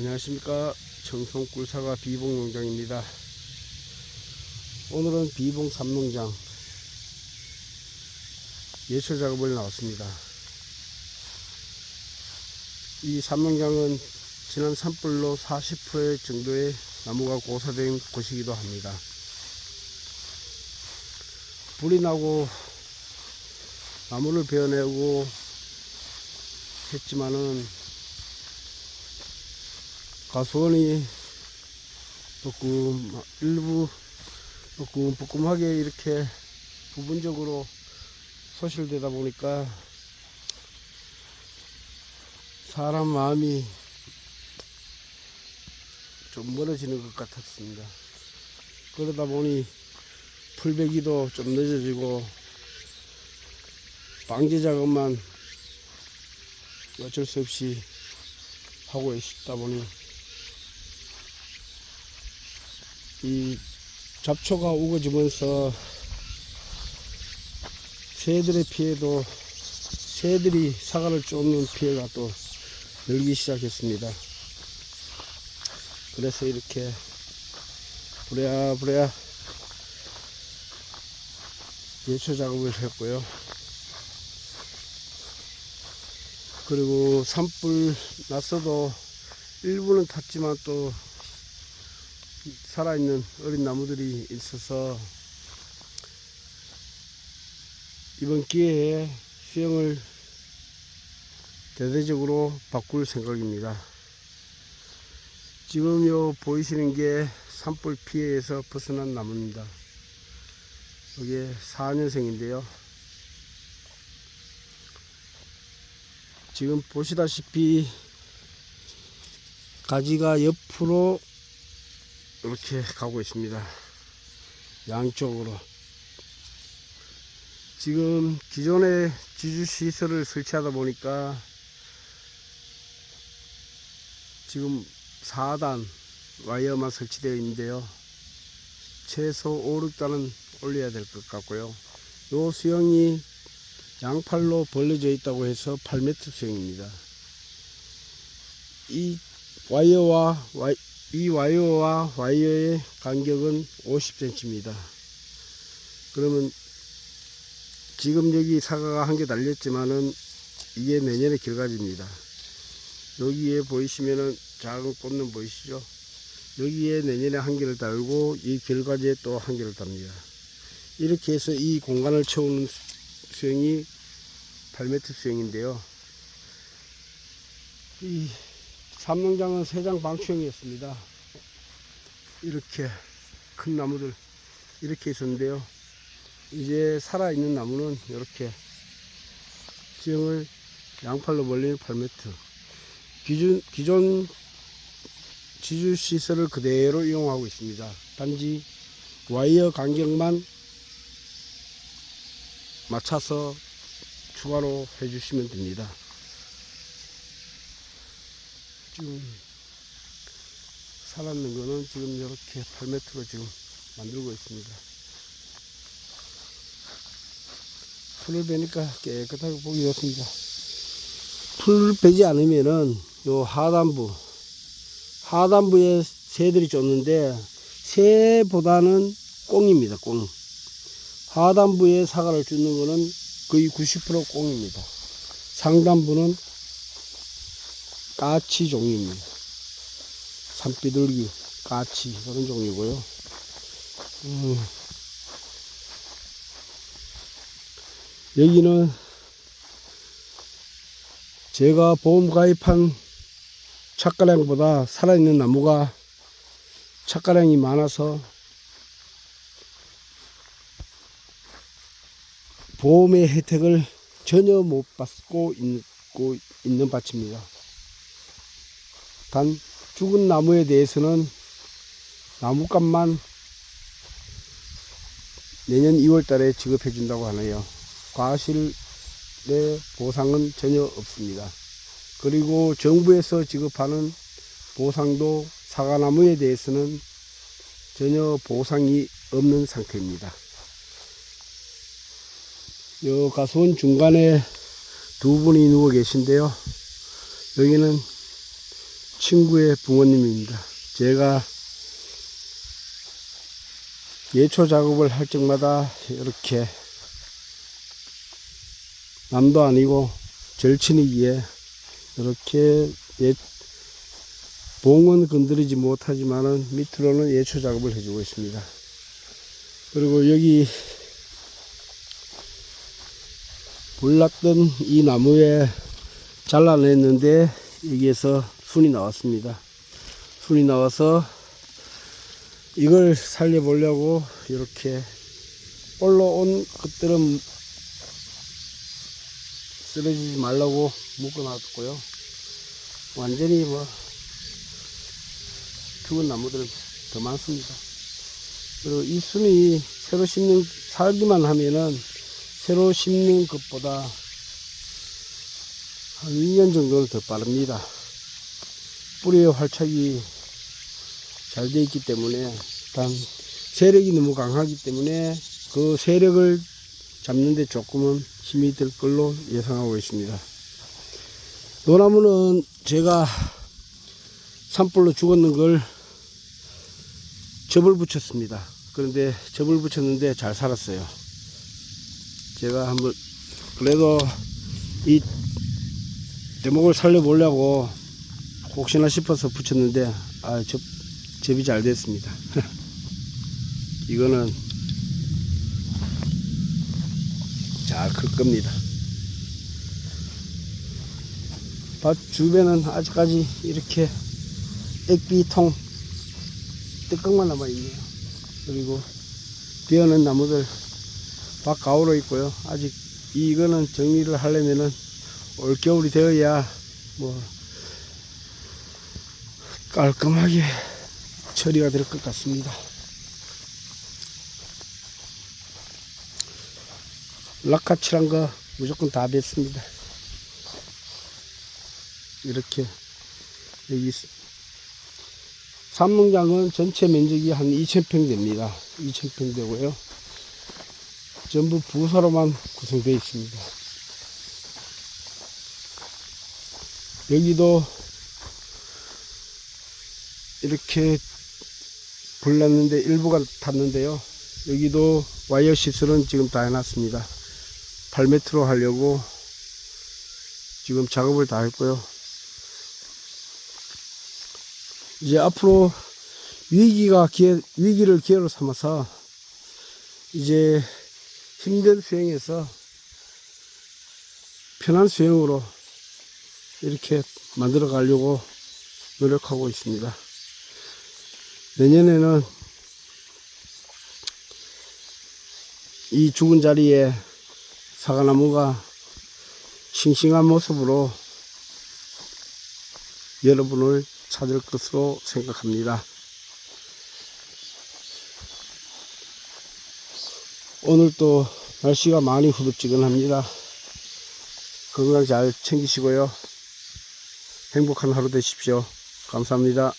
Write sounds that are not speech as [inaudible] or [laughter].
안녕하십니까. 청송꿀사과 비봉농장입니다. 오늘은 비봉 삼농장 예초 작업을 나왔습니다. 이 삼농장은 지난 산불로 40% 정도의 나무가 고사된 곳이기도 합니다. 불이 나고 나무를 베어내고 했지만은 가수원이 조금 일부 조금 부끔하게 이렇게 부분적으로 소실되다 보니까 사람 마음이 좀 멀어지는 것 같았습니다. 그러다 보니 풀베기도 좀 늦어지고 방제 작업만 어쩔 수 없이 하고 있다 보니 이 잡초가 우거지면서 새들의 피해도 새들이 사과를 쫓는 피해가 또 늘기 시작했습니다. 그래서 이렇게 부랴부랴 예초 작업을 했고요. 그리고 산불 났어도 일부는 탔지만 또 살아있는 어린 나무들이 있어서 이번 기회에 수영을 대대적으로 바꿀 생각입니다. 지금 요 보이시는 게 산불 피해에서 벗어난 나무입니다. 이게 4년생인데요. 지금 보시다시피 가지가 옆으로 이렇게 가고 있습니다. 양쪽으로. 지금 기존에 지주 시설을 설치하다 보니까 지금 4단 와이어만 설치되어 있는데요. 최소 5, 6단은 올려야 될 것 같고요. 요 수영이 양팔로 벌려져 있다고 해서 8m 수영입니다. 이 와이어와 와이, 이 와이어와 와이어의 간격은 50cm입니다. 그러면 지금 여기 사과가 한 개 달렸지만은 이게 내년에 길가지입니다. 여기에 보이시면은 작은 꽃눈 보이시죠? 여기에 내년에 한 개를 달고 이 길가지에 또 한 개를 답니다. 이렇게 해서 이 공간을 채우는 수영이 8m 수영인데요. 이 삼농장은 세장 방추형이었습니다. 이렇게 큰 나무들 이렇게 있었는데요. 이제 살아있는 나무는 이렇게 수영을 양팔로 벌린 8m. 기존, 기존 지주 시설을 그대로 이용하고 있습니다. 단지 와이어 간격만 맞춰서 추가로 해주시면 됩니다. 지금 살았는 거는 지금 이렇게 8m로 지금 만들고 있습니다. 풀을 베니까 깨끗하게 보기 좋습니다. 풀을 베지 않으면은 요 하단부, 하단부에 새들이 쫓는데 새보다는 꽁입니다. 꽁. 하단부에 사과를 쫓는 거는 거의 90% 꽁입니다. 상단부는 까치 종류입니다. 산비둘기, 까치 그런 종류고요. 음, 여기는 제가 보험 가입한 착가량보다 살아있는 나무가 착가량이 많아서 보험의 혜택을 전혀 못 받고 있는 밭입니다. 단 죽은 나무에 대해서는 나무값만 내년 2월 달에 지급해 준다고 하네요. 과실의 보상은 전혀 없습니다. 그리고 정부에서 지급하는 보상도 사과나무에 대해서는 전혀 보상이 없는 상태입니다. 요 가수원 중간에 두 분이 누워 계신데요. 여기는 친구의 부모님입니다. 제가 예초 작업을 할 적마다 이렇게 남도 아니고 절친이기에 이렇게 예, 봉은 건드리지 못하지만은 밑으로는 예초 작업을 해주고 있습니다. 그리고 여기 볼랐던 이 나무에 잘라냈는데 여기에서 순이 나왔습니다. 순이 나와서 이걸 살려보려고 이렇게 올라온 것들은 쓰러지지 말라고 묶어놨고요. 완전히 뭐 죽은 나무들은 더 많습니다. 그리고 이 순이 새로 심는 살기만 하면은 새로 심는 것보다 한 1년 정도는 더 빠릅니다. 뿌리의 활착이 잘 되어 있기 때문에 단 세력이 너무 강하기 때문에 그 세력을 잡는데 조금은 힘이 들 걸로 예상하고 있습니다. 노나무는 제가 산불로 죽었는 걸 접을 붙였습니다. 그런데 접을 붙였는데 잘 살았어요. 제가 한번 그래도 이 대목을 살려보려고 혹시나 싶어서 붙였는데 아, 접, 접이 잘 됐습니다. [laughs] 이거는 잘 클 겁니다. 밭 주변은 아직까지 이렇게 액비통 뚜껑만 남아있네요. 그리고 비어는 나무들 밭 가오로 있고요. 아직 이거는 정리를 하려면은 올겨울이 되어야 뭐 깔끔하게 처리가 될 것 같습니다. 락카칠한 거 무조건 다 뱉습니다. 이렇게 여기 삼농장은 전체 면적이 한 2,000평 됩니다. 2,000평 되고요. 전부 부서로만 구성되어 있습니다. 여기도 이렇게 불났는데 일부가 탔는데요. 여기도 와이어 시설은 지금 다 해놨습니다. 8m로 하려고 지금 작업을 다 했고요. 이제 앞으로 위기가 기회, 위기를 기회로 삼아서 이제 힘든 수행에서 편한 수행으로 이렇게 만들어 가려고 노력하고 있습니다. 내년에는 이 죽은 자리에 사과나무가 싱싱한 모습으로 여러분을 찾을 것으로 생각합니다. 오늘 또 날씨가 많이 후덥지근합니다. 건강 잘 챙기시고요. 행복한 하루 되십시오. 감사합니다.